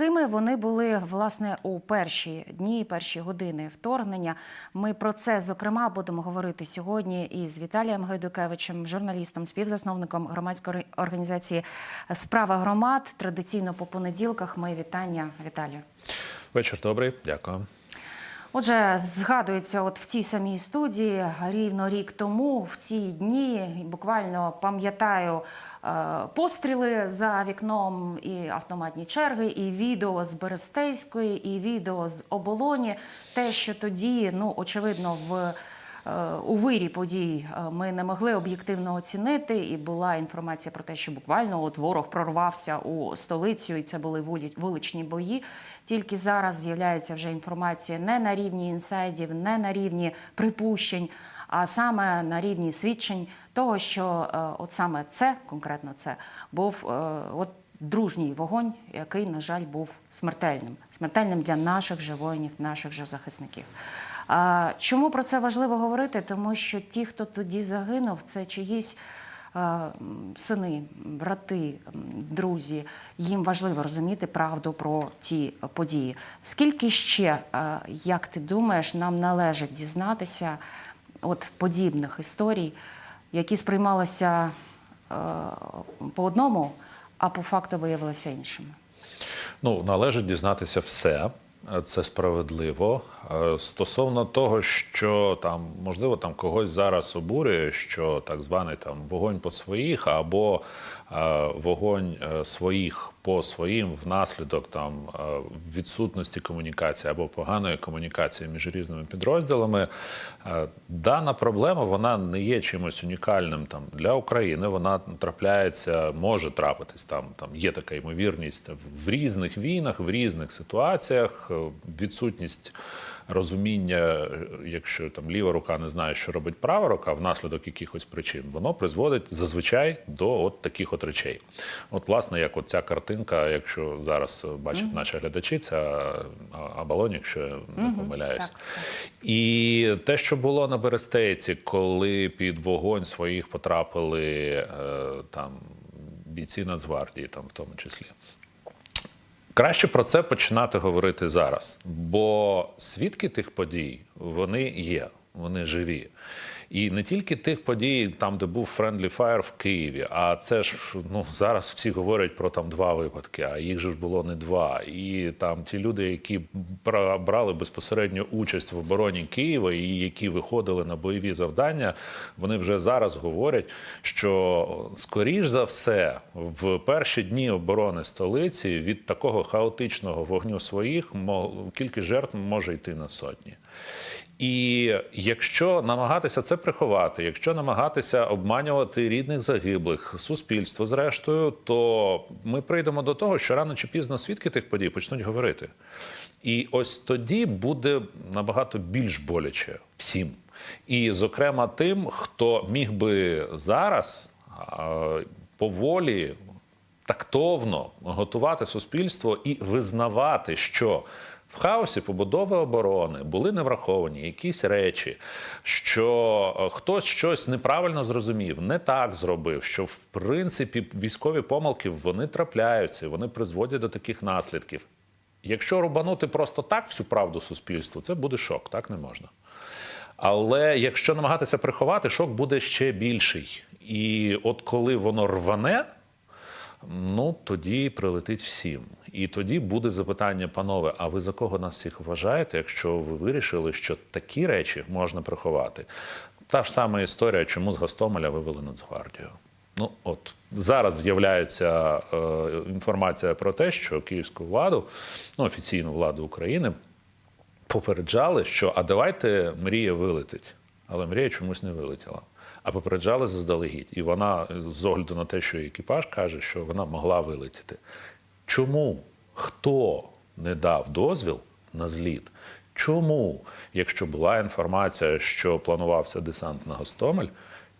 якими вони були власне у перші дні, перші години вторгнення. Ми про це зокрема будемо говорити сьогодні із Віталієм Гайдукевичем, журналістом, співзасновником громадської організації Справа громад. Традиційно по понеділках. Мої вітання, Віталію. Вечір добрий, дякую. Отже, згадується, от в цій самій студії рівно рік тому, в ці дні, буквально пам'ятаю е, постріли за вікном, і автоматні черги, і відео з Берестейської, і відео з оболоні. Те, що тоді, ну очевидно, в у вирі подій е, ми не могли об'єктивно оцінити, і була інформація про те, що буквально от ворог прорвався у столицю, і це були вуличні бої. Тільки зараз з'являється вже інформація не на рівні інсайдів, не на рівні припущень, а саме на рівні свідчень того, що е, от саме це, конкретно це, був е, от дружній вогонь, який, на жаль, був смертельним, смертельним для наших же воїнів, наших же захисників. Чому про це важливо говорити? Тому що ті, хто тоді загинув, це чиїсь сини, брати, друзі. Їм важливо розуміти правду про ті події. Скільки ще, як ти думаєш, нам належить дізнатися от подібних історій, які сприймалися по одному, а по факту виявилися іншими? Ну, належить дізнатися все. Це справедливо. Е, Стосовно того, що там можливо там когось зараз обурює, що так званий там вогонь по своїх або е, вогонь е, своїх по своїм внаслідок там е, відсутності комунікації або поганої комунікації між різними підрозділами. Е, Дана проблема вона не є чимось унікальним там для України. Вона трапляється, може трапитись там. Там є така ймовірність в різних війнах, в різних ситуаціях. Е, Відсутність розуміння, е, якщо там ліва рука не знає, що робить права рука, внаслідок якихось причин, воно призводить зазвичай до от таких от речей. От, власне, як от ця картинка, якщо зараз е, бачать наші глядачі, це е, Абалон, якщо я не помиляюсь. так, так. І те, що було на Берестейці, коли під вогонь своїх потрапили е, там бійці Нацгвардії, там в тому числі. Краще про це починати говорити зараз, бо свідки тих подій вони є, вони живі. І не тільки тих подій, там, де був Friendly Fire в Києві, а це ж ну зараз всі говорять про там два випадки, а їх же ж було не два. І там ті люди, які бра- брали безпосередню участь в обороні Києва і які виходили на бойові завдання, вони вже зараз говорять, що скоріш за все в перші дні оборони столиці від такого хаотичного вогню своїх кількість жертв може йти на сотні. І якщо намагатися це приховати, якщо намагатися обманювати рідних загиблих, суспільство зрештою, то ми прийдемо до того, що рано чи пізно свідки тих подій почнуть говорити. І ось тоді буде набагато більш боляче всім. І, зокрема, тим, хто міг би зараз поволі тактовно готувати суспільство і визнавати, що в хаосі побудови оборони були не враховані якісь речі, що е, хтось щось неправильно зрозумів, не так зробив, що в принципі військові помилки вони трапляються, вони призводять до таких наслідків. Якщо рубанути просто так всю правду суспільству, це буде шок, так не можна. Але якщо намагатися приховати, шок буде ще більший. І от коли воно рване, ну тоді прилетить всім. І тоді буде запитання, панове, а ви за кого нас всіх вважаєте, якщо ви вирішили, що такі речі можна приховати? Та ж сама історія, чому з Гастомеля вивели Нацгвардію. Ну от зараз з'являється е, інформація про те, що київську владу, ну офіційну владу України, попереджали, що а давайте мрія вилетить. Але мрія чомусь не вилетіла. А попереджали заздалегідь. І вона, з огляду на те, що екіпаж каже, що вона могла вилетіти. Чому? Хто не дав дозвіл на зліт? Чому, якщо була інформація, що планувався десант на Гостомель,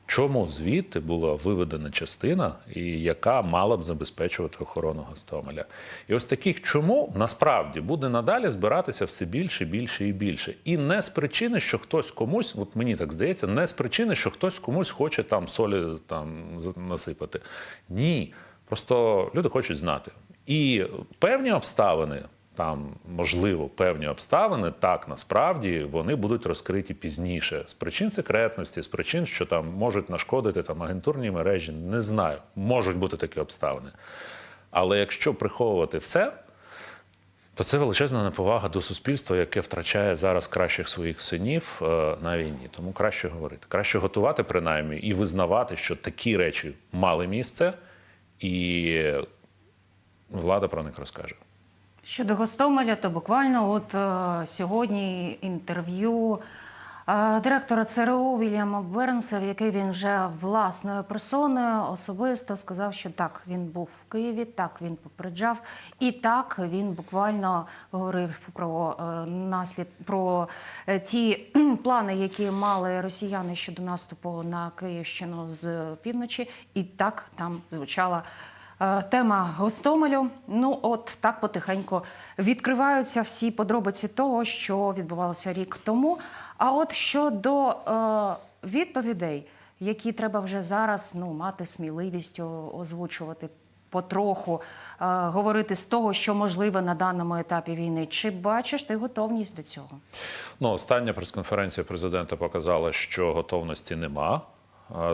чому звідти була виведена частина, і яка мала б забезпечувати охорону Гостомеля? І ось таких чому насправді буде надалі збиратися все більше, більше і більше. І не з причини, що хтось комусь, от мені так здається, не з причини, що хтось комусь хоче там солі там насипати. Ні. Просто люди хочуть знати. І певні обставини, там можливо, певні обставини, так насправді вони будуть розкриті пізніше з причин секретності, з причин, що там можуть нашкодити там агентурні мережі. Не знаю, можуть бути такі обставини. Але якщо приховувати все, то це величезна неповага до суспільства, яке втрачає зараз кращих своїх синів е, на війні. Тому краще говорити, краще готувати принаймні і визнавати, що такі речі мали місце, і влада про них розкаже. Щодо Гостомеля, то буквально от е, сьогодні інтерв'ю е, директора ЦРУ Вільяма Бернса, в який він вже власною персоною особисто сказав, що так, він був в Києві, так він попереджав, і так він буквально говорив про е, наслід про е, ті плани, які мали росіяни щодо наступу на Київщину з півночі, і так там звучала. Е, Тема Гостомелю. Ну, от так потихеньку відкриваються всі подробиці того, що відбувалося рік тому. А от щодо е, відповідей, які треба вже зараз ну, мати сміливість озвучувати потроху, е, говорити з того, що можливо на даному етапі війни. Чи бачиш ти готовність до цього? Ну, остання прес-конференція президента показала, що готовності нема.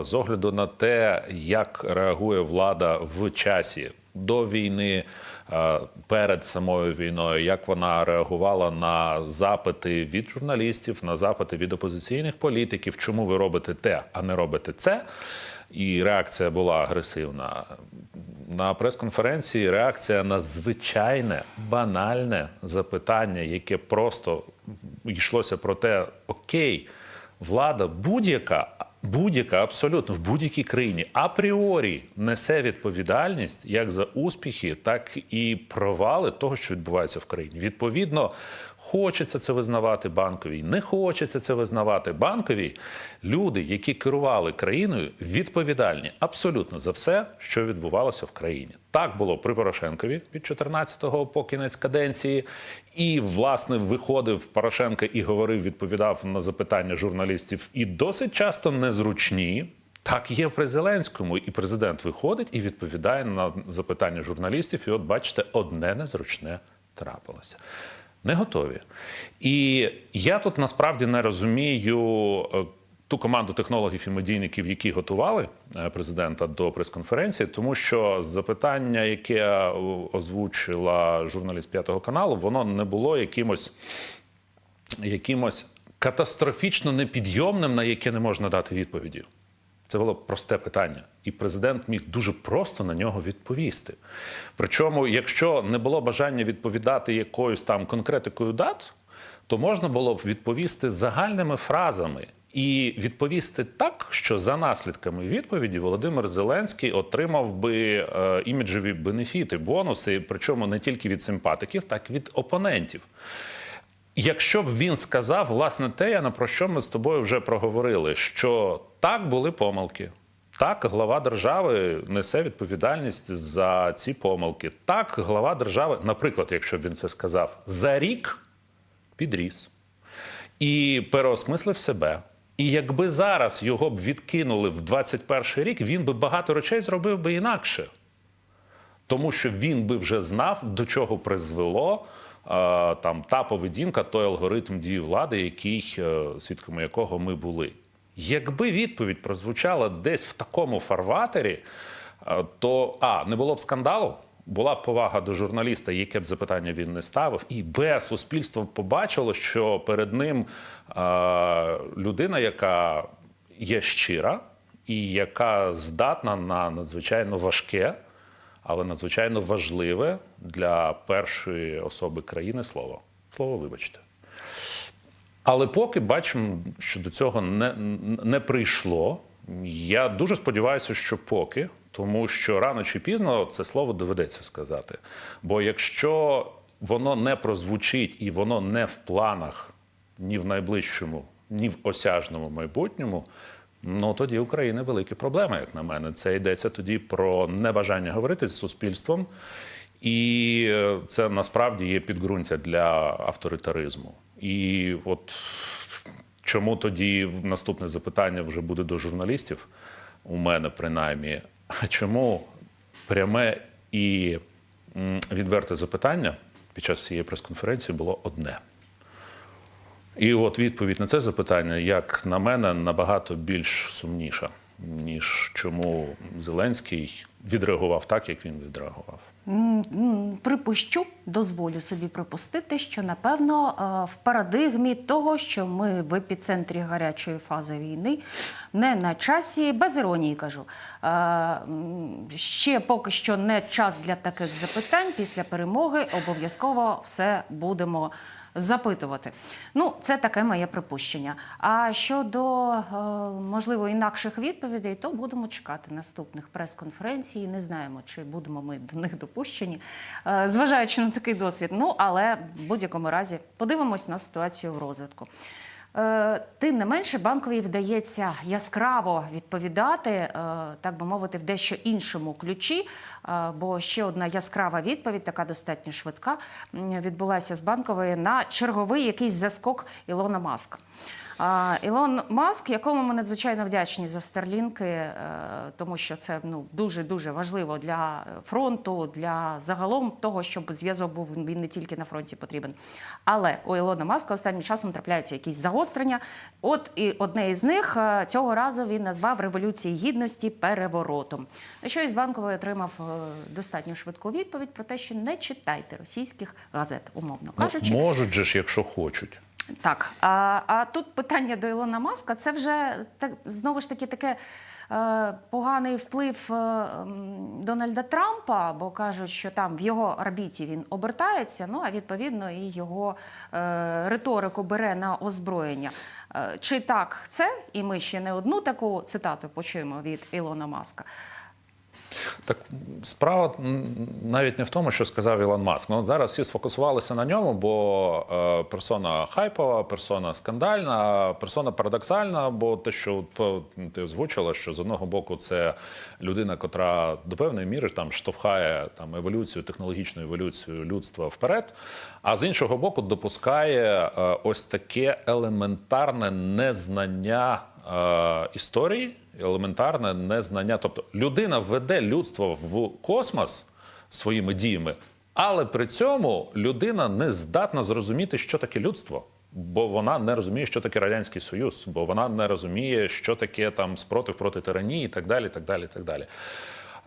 З огляду на те, як реагує влада в часі до війни, перед самою війною, як вона реагувала на запити від журналістів, на запити від опозиційних політиків, чому ви робите те, а не робите це. І реакція була агресивна. На прес-конференції реакція на звичайне банальне запитання, яке просто йшлося про те, окей, влада будь-яка, будь-яка абсолютно в будь-якій країні апріорі несе відповідальність як за успіхи, так і провали того, що відбувається в країні. Відповідно, хочеться це визнавати банковій, не хочеться це визнавати банковій. Люди, які керували країною, відповідальні абсолютно за все, що відбувалося в країні. Так було при Порошенкові від 14-го по кінець каденції. І, власне, виходив Порошенко і говорив, відповідав на запитання журналістів і досить часто незручні. Так є при Зеленському, і президент виходить і відповідає на запитання журналістів. І от бачите, одне незручне трапилося. Не готові. І я тут насправді не розумію е, ту команду технологів і медійників, які готували е, президента до прес-конференції, тому що запитання, яке озвучила журналіст п'ятого каналу, воно не було якимось якимось катастрофічно непідйомним, на яке не можна дати відповіді. Це було просте питання, і президент міг дуже просто на нього відповісти. Причому, якщо не було бажання відповідати якоюсь там конкретикою дат, то можна було б відповісти загальними фразами і відповісти так, що за наслідками відповіді Володимир Зеленський отримав би е, іміджеві бенефіти, бонуси, причому не тільки від симпатиків, так і від опонентів. Якщо б він сказав, власне, те, Яна, про що ми з тобою вже проговорили, що так були помилки. Так, глава держави несе відповідальність за ці помилки. Так, глава держави, наприклад, якщо б він це сказав, за рік підріс і переосмислив себе. І якби зараз його б відкинули в 21 рік, він би багато речей зробив би інакше тому що він би вже знав, до чого призвело там та поведінка, той алгоритм дії влади, який е, свідками якого ми були. Якби відповідь прозвучала десь в такому фарватері, е, то а не було б скандалу. Була б повага до журналіста, яке б запитання він не ставив, і б суспільство побачило, що перед ним е, людина, яка є щира і яка здатна на надзвичайно важке, але надзвичайно важливе для першої особи країни слово. Слово, вибачте. Але поки бачимо, що до цього не, не прийшло. Я дуже сподіваюся, що поки, тому що рано чи пізно це слово доведеться сказати. Бо якщо воно не прозвучить і воно не в планах ні в найближчому, ні в осяжному майбутньому, ну тоді України великі проблеми, як на мене. Це йдеться тоді про небажання говорити з суспільством, і е, це насправді є підґрунтя для авторитаризму. І от чому тоді наступне запитання вже буде до журналістів, у мене принаймні, а чому пряме і відверте запитання під час всієї прес-конференції було одне. І от відповідь на це запитання, як на мене, набагато більш сумніша, ніж чому Зеленський відреагував так, як він відреагував. Припущу, дозволю собі припустити, що напевно е, в парадигмі того, що ми в епіцентрі гарячої фази війни, не на часі, без іронії кажу. е, Ще поки що не час для таких запитань. Після перемоги обов'язково все будемо запитувати. Ну, це таке моє припущення. А щодо е, можливо інакших відповідей, то будемо чекати наступних прес-конференцій. Не знаємо, чи будемо ми до них допущені, е, зважаючи на такий досвід. Ну але в будь-якому разі подивимось на ситуацію в розвитку. Е, Тим не менше, банковій вдається яскраво відповідати, е, так би мовити, в дещо іншому ключі. Е, Бо ще одна яскрава відповідь, така достатньо швидка, відбулася з банкової на черговий якийсь заскок Ілона Маска. Ілон Маск, якому ми надзвичайно вдячні за старлінки, е, тому що це ну дуже дуже важливо для фронту, для загалом того, щоб зв'язок був він не тільки на фронті потрібен. Але у Ілона Маска останнім часом трапляються якісь загострення. От і одне із них е, цього разу він назвав революції гідності переворотом. На що із банкової отримав е, достатньо швидку відповідь про те, що не читайте російських газет, умовно Ну, кажучи. можуть же ж, якщо хочуть. Так, а, а тут питання до Ілона Маска це вже так знову ж таки таке. е, Поганий вплив е, Дональда Трампа, бо кажуть, що там в його орбіті він обертається. Ну а відповідно і його е, риторику бере на озброєння. Е, Чи так це? І ми ще не одну таку цитату почуємо від Ілона Маска. Так справа навіть не в тому, що сказав Ілон Маск. Ну, зараз всі сфокусувалися на ньому, бо е, персона хайпова, персона скандальна, персона парадоксальна. Бо те, що ти озвучила, що з одного боку це людина, котра до певної міри там штовхає там еволюцію, технологічну еволюцію людства вперед. А з іншого боку, допускає е, ось таке елементарне незнання історії, елементарне незнання. Тобто людина веде людство в космос своїми діями, але при цьому людина не здатна зрозуміти, що таке людство. Бо вона не розуміє, що таке радянський союз, бо вона не розуміє, що таке там спротив проти тиранії, і так далі. так далі, так далі.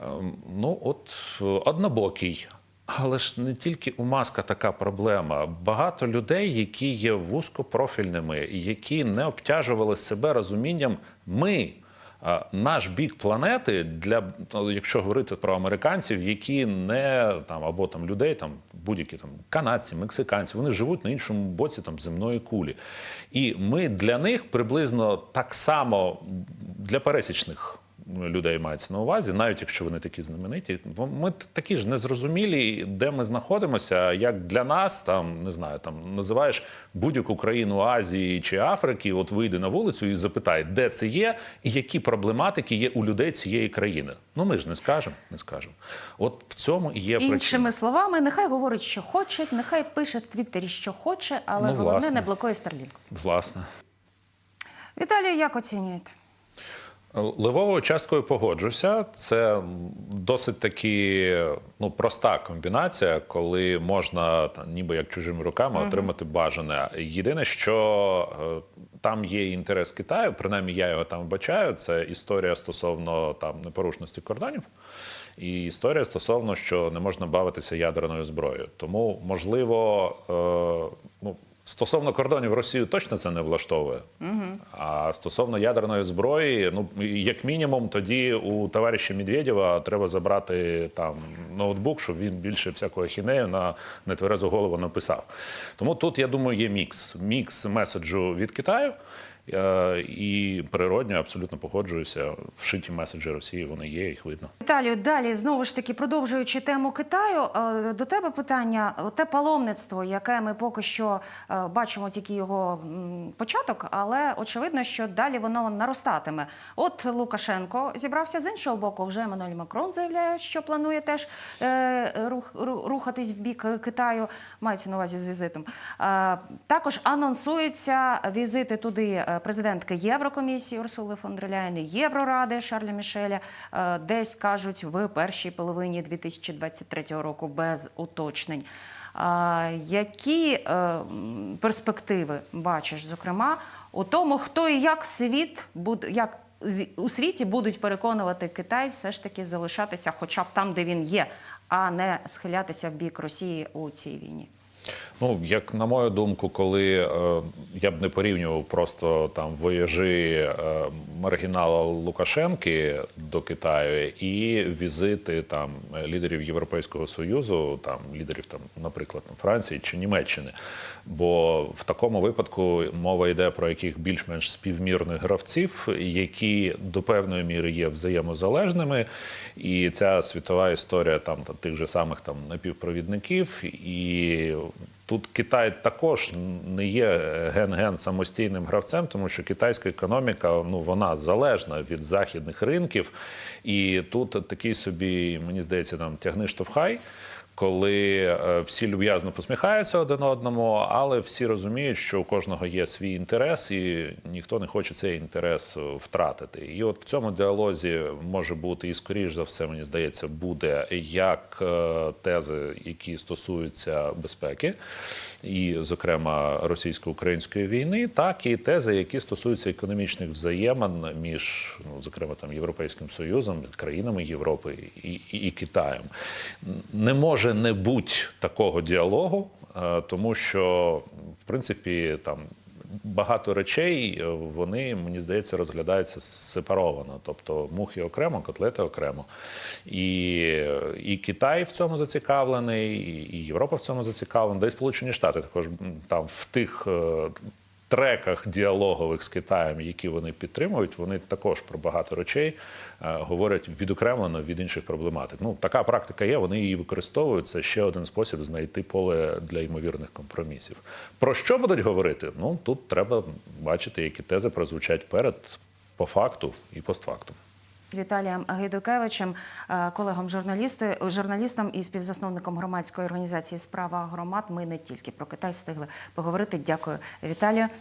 Ем, Ну, от е, однобокий. Але ж не тільки у Маска така проблема. Багато людей, які є вузькопрофільними, які не обтяжували себе розумінням, ми. Наш бік планети для ну, якщо говорити про американців, які не там або там людей, там будь-які там канадці, мексиканці, вони живуть на іншому боці там земної кулі, і ми для них приблизно так само для пересічних людей мається на увазі, навіть якщо вони такі знамениті. Ми такі ж незрозумілі, де ми знаходимося, як для нас, там не знаю, там називаєш будь-яку країну Азії чи Африки, от вийди на вулицю і запитай, де це є, і які проблематики є у людей цієї країни. Ну ми ж не скажемо, не скажемо. От в цьому і є причина. Іншими словами, нехай говорить, що хоче, нехай пише в Твіттері, що хоче, але Ну, головне власне. не блокує Старлінк. Власне. Віталію, як оцінюєте? Левовою часткою погоджуся. Це досить таки ну, проста комбінація, коли можна ніби як чужими руками отримати бажане. Єдине, що е, там є інтерес Китаю, принаймні я його там бачаю. Це історія стосовно там непорушності кордонів. І історія стосовно, що не можна бавитися ядерною зброєю. Тому, можливо, е, ну, стосовно кордонів Росію точно це не влаштовує. А стосовно ядерної зброї, ну як мінімум, тоді у товариша Медведєва треба забрати там ноутбук, щоб він більше всякого хінею на нетверезу голову написав. Тому тут я думаю, є мікс. Мікс меседжу від Китаю. Е, І природньо абсолютно погоджуюся. Вшиті меседжі Росії вони є, їх видно. Віталію, далі знову ж таки продовжуючи тему Китаю, е, до тебе питання: те паломництво, яке ми поки що е, бачимо тільки його початок, але очевидно, що далі воно наростатиме. От Лукашенко зібрався з іншого боку. Вже Еммануель Макрон заявляє, що планує теж рух, рухатись в бік Китаю. Мається на увазі з візитом. Також анонсуються візити туди президентки Єврокомісії Урсули фон дер Ляєн Євроради Шарля Мішеля е, десь кажуть в першій половині 2023 року без уточнень. Які е, перспективи бачиш, зокрема, у тому, хто і як світ буде як у світі будуть переконувати Китай все ж таки залишатися, хоча б там, де він є, а не схилятися в бік Росії у цій війні? Ну, як на мою думку, коли е, я б не порівнював просто там вояжі е, маргінала Лукашенки до Китаю і візити там лідерів Європейського союзу, там лідерів там, наприклад, Франції чи Німеччини. Бо в такому випадку мова йде про яких більш-менш співмірних гравців, які до певної міри є взаємозалежними. І ця світова історія там та тих же самих там напівпровідників і Тут Китай також не є ген-ген самостійним гравцем, тому що китайська економіка ну вона залежна від західних ринків, і тут такий собі, мені здається, там тягни штовхай. Коли е, всі люб'язно посміхаються один одному, але всі розуміють, що у кожного є свій інтерес, і ніхто не хоче цей інтерес е, втратити. І от в цьому діалозі може бути і скоріш за все, мені здається, буде як е, тези, які стосуються безпеки, і, зокрема, російсько-української війни, так і тези, які стосуються економічних взаємин між, ну зокрема, там Європейським Союзом, країнами Європи і, і, і Китаєм. Не може не бути такого діалогу, е, тому що в принципі там. Багато речей е, вони, мені здається, розглядаються сепаровано, тобто мухи окремо, котлети окремо. І, і Китай в цьому зацікавлений, і Європа в цьому зацікавлена, да й Сполучені Штати також там в тих е, треках діалогових з Китаєм, які вони підтримують, вони також про багато речей е, говорять відокремлено від інших проблематик. Ну така практика є. Вони її використовують. Це ще один спосіб знайти поле для ймовірних компромісів. Про що будуть говорити? Ну тут треба бачити, які тези прозвучать перед по факту і постфактум. Віталієм Гайдукевичем, е, колегом журналісти, журналістом і співзасновником громадської організації Справа громад. Ми не тільки про Китай встигли поговорити. Дякую, Віталію.